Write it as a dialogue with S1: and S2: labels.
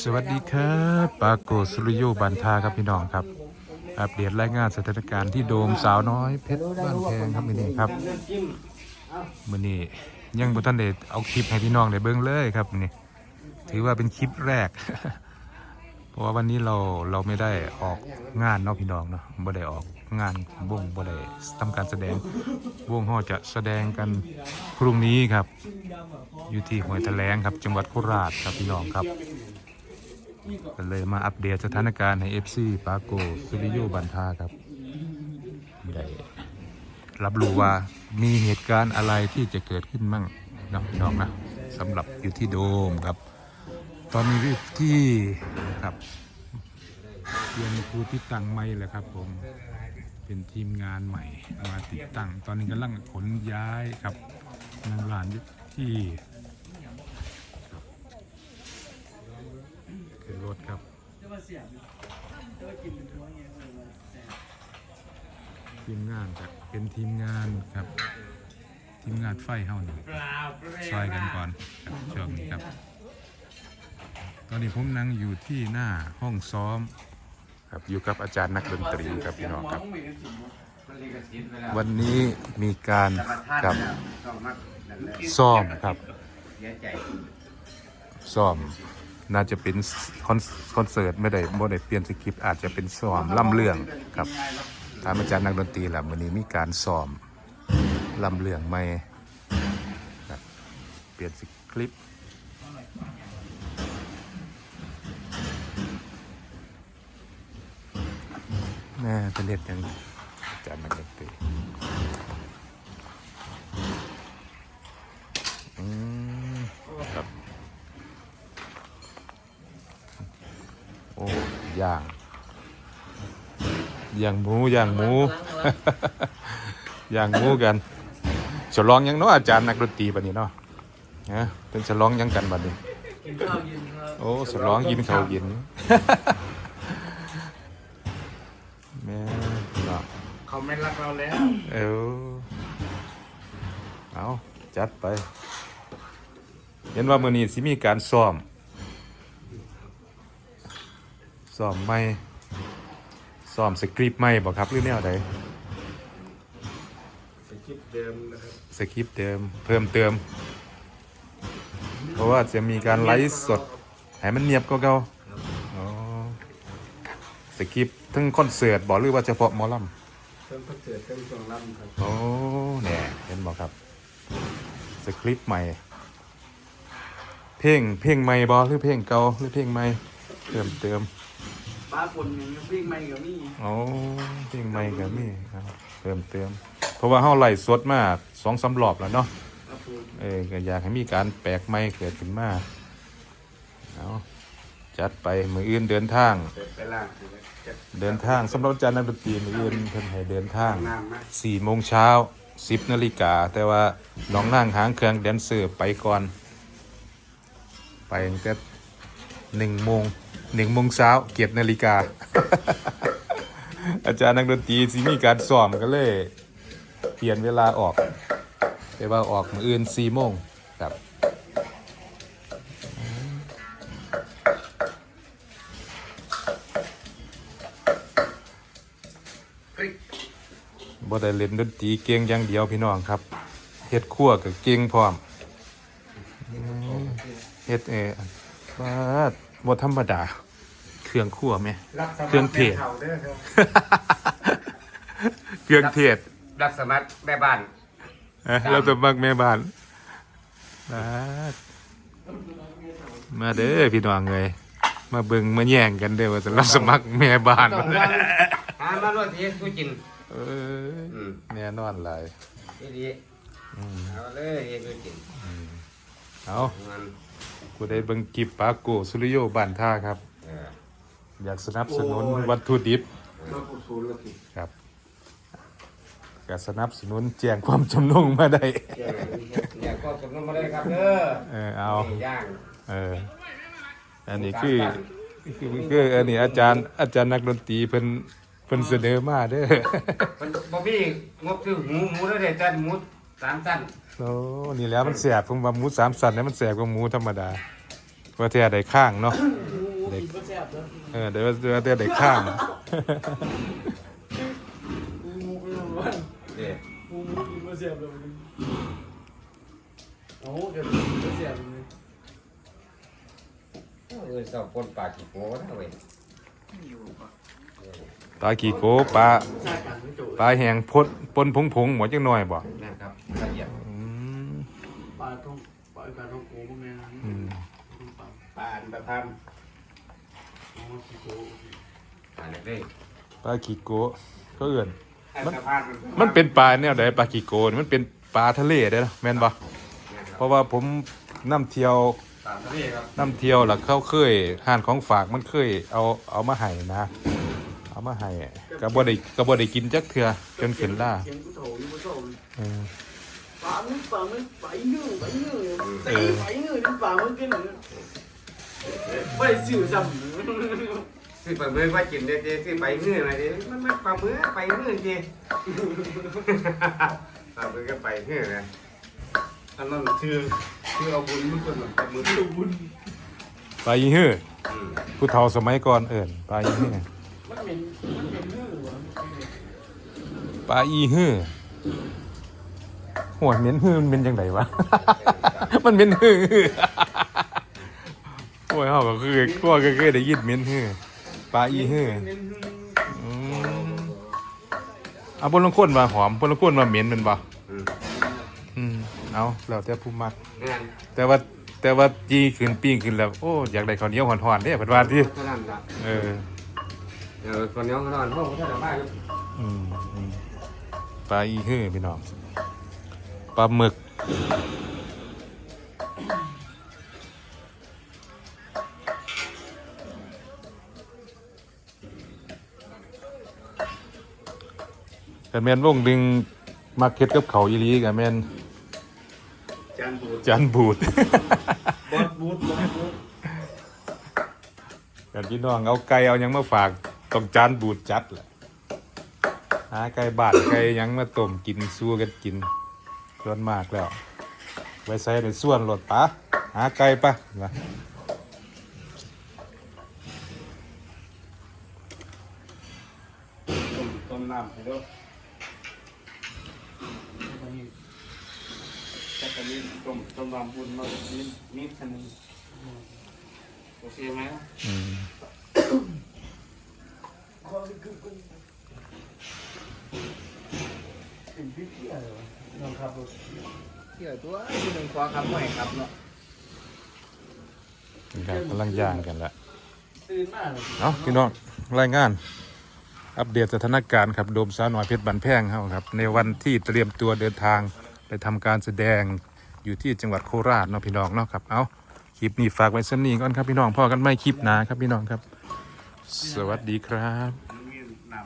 S1: สวัสดีครับปาโกสุริโยบันทาครับพี่น้องครับ อัปเดตรายงานสถานการณ์ที่โดมสาวน้อยเพชรบ้านแพงครับมือนี้ครับมือนี้ยังบ่ทันได้เอาคลิปให้พี่น้องได้เบิ่งเลยครับมือนี้ถือว่าเป็นคลิปแรก เพราะว่าวันนี้เราเราไม่ได้ออกงานเนาะพี่น้องเนาะบ่ได้ออกงานวงบ่ได้ทำการแสดงวงฮอจะแสดงกันพรุ่งนี้ครับ อยู่ที่ห้วยแถลงครับ จังหวัดโคราชครับพี่น้องครับ ก็เลยมาอัปเดตสถานการณ์ใน FC ปาโกสุริโยบันทาครับได้รับรู้ว่ามีเหตุการณ์อะไรที่จะเกิดขึ้นมั่งเนาะพี่น้องนะสำหรับอยู่ที่โดมครับ ตอนนี้ที่ครับเรียนครูที่ตั้งไม่แหละครับ ผมเป็นทีมงานใหม่มาติดตั้ง ตอนนี้กำลังขนย้ายครับนางหลานที่ ขึ้นรถครับทีมงานครับเป็นทีมงานครับ ทีมงานไฟเฮานี่ซอยกันก่อนครับช่วงนี้ครับ ตอนนี้ผมนั่งอยู่ที่หน้าห้องซ้อม ครับอยู่กับอาจารย์นักดนตรีครับพี่น้องครับ วันนี้มีการกับซ้อมครับ
S2: เสียใจ
S1: ซ้อม น่าจะเป็นคอนคอนเสิร์ตไม่ได้ไม่ได้เปลี่ยนสคริปต์อาจจะเป็นซ้อมล่ำเรื่องครับถามอาจารย์นักดนตรีแหละวันนี้มีการซ้อมล่ำเรื่องไม่เปลี่ยนสคริปต์แม่เป็นเด็ดยังอาจารย์นักดนตรีอืมครับ โอ้ ย่าง ย่างหมูย่างหมูย่างหมูกันฉลองหยังเนาะอาจารย์นักดนตรีบัดนี้เนาะฮะเป็นฉลองหยังกันบัดนี้
S3: กินข้าวเย็นครับ
S1: โอ้ฉลองกินข้าวเย็นแม่เนาะ
S2: เขาไม่รักเราแล้ว
S1: เออเอาจัดไป เห็นว่ามื้อนี้สิมีการซ้อม ซ้อมไม่ซ้อมสคริปต์ไม่บ่ครับหรือแนวใด
S2: สคริปต์เดิมนะครับ
S1: สคริปต์เดิมเพิ่มเติม เพราะว่าจะมีการไลฟ์สดให้มันเนียบก็เก่าอ๋อสคริปต์ทั้งคอนเสิร์ตบอกหรือว่าเฉพาะหมอล
S2: เพิ่มคอนเสิร์ตเพิ่มช่วงล่ำครับำ
S1: โอ้เนี่ยเห็นบอกครับสคริปต์ใหม่ เพลงเพลงใหม่บอหรือเพลงเก่าหรือเพลงใหม่เพิ่มเติม
S3: ปลาป่นอย่างวิ่งไม่กับมี่
S1: โอ้เพลงใหม่ก็มีครับเพิ่มเติมเพราะว่าเฮาไล่สดมาสองสามรอบแล้วเนาะ
S3: ครับผม
S1: เออก็อยากให้มีการแปลกใหม่เกิดขึ้นมาเอาจัดไปมืออื่นเดินทาง
S2: เปิดไปล่างสิจะ
S1: เดินทางสำหรับอาจารย์นักดนตรีมืออื่นเพิ่นให้เดินทาง
S2: น้ำนะ
S1: สี่โมงเช้าสิบนาฬิกาแต่ว่าน้องนั่งหางเครื่องแดนเซอร์ไปก่อน ไปตั้งแต่หนึ่งโมง หนึ่งโมงเช้าเกียร์นาฬิกา อาจารย์นักดนตรีสิมีการซ้อมก็เลย เปลี่ยนเวลาออกแต่ว่าออกมืออื่นสี่โมงครับบ่ได้เล่นดนตรีเก่งอย่างเดียวพี่น้องครับเฮ็ดคั่วก็เก่งพร้อมเฮ็ดเออว่า บ่ธรรมดา เครื่องครั่วแม่
S2: รับสมัค
S1: เครื่องเทศ
S2: แม่เฒ่าเด้อครับ
S1: เครื่องเทศ
S2: รับสมัครแม่บ้าน
S1: เอ้ยเราจะมักแม่บ้านบาดมาเด้อพี่น้องเอ้ยมาเบิ่งมาแย่งกันเด้อว่าจะรับสมัครแม่บ้าน
S2: ต้องว่าหามาโรทีกูกิน
S1: เอ้ย
S2: อืม
S1: แน่นอนหลาย
S2: นี่ดี
S1: อืม
S2: เอาเลยเฮ็ดกูกิน
S1: เอา
S2: มัน
S1: กูได้เบิ่งกิบปาโกสุริโยบ้านท่าครับ
S2: เออ
S1: อยากสนับสนุนวัตถุดิบ
S2: มาปูศูนย์แล้วสิ
S1: ครับก็สนับสนุนแจ้งความจำนงมาได้
S2: เจ้าเนี่ยก็สมนมาได้ครับเด้อ
S1: เออเอา
S2: นี่ย่าง
S1: เอออันนี้คือคือคืออันนี้อาจารย์อาจารย์นักดนตรีเพิ่นเพิ่นเสนอมาเด้อ
S2: มันบ่มีงบซื้อหมูหมูแล้วเด้อจันหมูสามตัน
S1: โอ้นี่แล้วมันแสบผมว่าหมูสามสันเนี่ยมันแสบกว่าหมูธรรมดาเพราะแท้ได้ข้างเนาะเด็กเออเดี๋ยวเดี๋ยวเดี๋ยวเด็กข้าง
S2: เด้
S3: กูมูกินก็แซ่บแล้ววันโอ้เดี๋ยบเลย
S2: เออสอบปนปลากี่โก้นะเว้ย
S1: ปลาขี้โกปลาปลาแหงพดปนผงผงหมดจังหน่อยบ่
S2: ครับ
S3: ปลาต้องปลาการต้องโก้พวกนี้นะ
S1: อืม
S3: ปลา
S2: ปลาอันประท
S3: โอ้สิโก้ำ
S2: ปลาเล็กเด้
S1: ปลาขี้โกก็เอื่น
S2: มัน
S1: มันเป็นปลาแนวใดปลาขี้โกนี่มันเป็นปลาทะเลเด้อแม่นบ่เพราะว่าผมนํเที่ยว
S2: ปลาทะเลครับ
S1: นํเที่ยวแล้วเขาเคยห้านของฝากมันเคยเอาเอามาให้นะ เอามาให้ก็บ่ได้ก็บ่ได้กินจักเทื่อจนขึ้นล่า
S3: เสียงกูโถอยู่กูโถ
S1: เออ
S3: ปลามึงปลามึงไปยื้อไปยื้อตีไปยื้อนี่ปลามึงกินไม่สิวจำ
S2: ซื้อปลาเมื่อว่ากินเด้เด้ซื้อไปเมื่อมาเด้มันมันปลาเมื่อไปเมื่อเด้ปลาเมื่อก็ไปเมื่อนะอันนั้นชื่อชื่อเอาบุญมันคนปลาเมื่อ
S3: บุญ
S1: ปลาอีฮื้อ
S2: อืม
S1: ผู้เฒ่าสมัยก่อนเอิ้นปลาอีฮื้อ
S3: มันเป็นมันเป็นยื้อวะ
S1: ปลาอีฮื้อ หัวเหม็นฮื้อมันเป็นจังไดวะ มันเป็นฮื้อโอ้ยเฮาก็คือก็ก็เคยได้ยินเหม็นฮื้อปลาอีฮื้ออืมเอาบนลงคนว่าหอมบนลงคนว่าเหม็นแมันบ่
S2: อืม
S1: อืมเอาแล้วแต่ผู้มัก
S2: งาน
S1: แต่ว่าแต่ว่าจีขึ้นปิ้งขึ้นแล้วโอ้อยากได้ข้าวเหนียวหอนๆเด้เพิ่นว่าที่
S2: เท่านั้นละ
S1: เออ
S2: เออคนนี้เขานอนห้องเขาจะมาอยู่
S1: อืมอืมปลาอีฮื้อพี่น้อง ปลาหมึก แต่แม่นวงดึงมาเก็ตกับเขาวอีหลีกับแม่น
S3: จานบูด
S1: จันบูด
S3: บอสบูดบอสบูด
S1: กันพี่น้องเอาไก่เอาหยังมาฝากต้องจานบูดจัดแหละหาไก่บาดไก่หยังมาต้มกินสู้กันกิน ส่วนมากแล้ว ไว้ใส่ในส่วนรถปะหาไก่ปะนะ
S2: ต้มต้มน้ำให้ดู
S3: จักรลินต้มต้มน้ำบุญมาลินมิดคันนี้โอเคไหม
S1: อืม
S3: เป็นพี่เที่ยวน้องขับรถ
S2: เที่ยวตัวที่หนึ่งควาครับไม่ครับเนาะ
S1: นี่ครับกำลังย่างกันละ
S3: ตื่นมากเลย
S1: เอาพี่น้องรายงาน อัปเดตสถานการณ์ครับโดมสาวหน่อยเพชรบันแพงเฮาครับ ในวันที่เตรียมตัวเดินทางไปทำการแสดงอยู่ที่จังหวัดโคราชเนาะพี่น้องเนาะครับเอาคลิปนี้ฝากไว้สักนี้ก่อนครับพี่น้องพ่อกันไม่คลิปหนาครับพี่น้องครับ สวัสดีครับ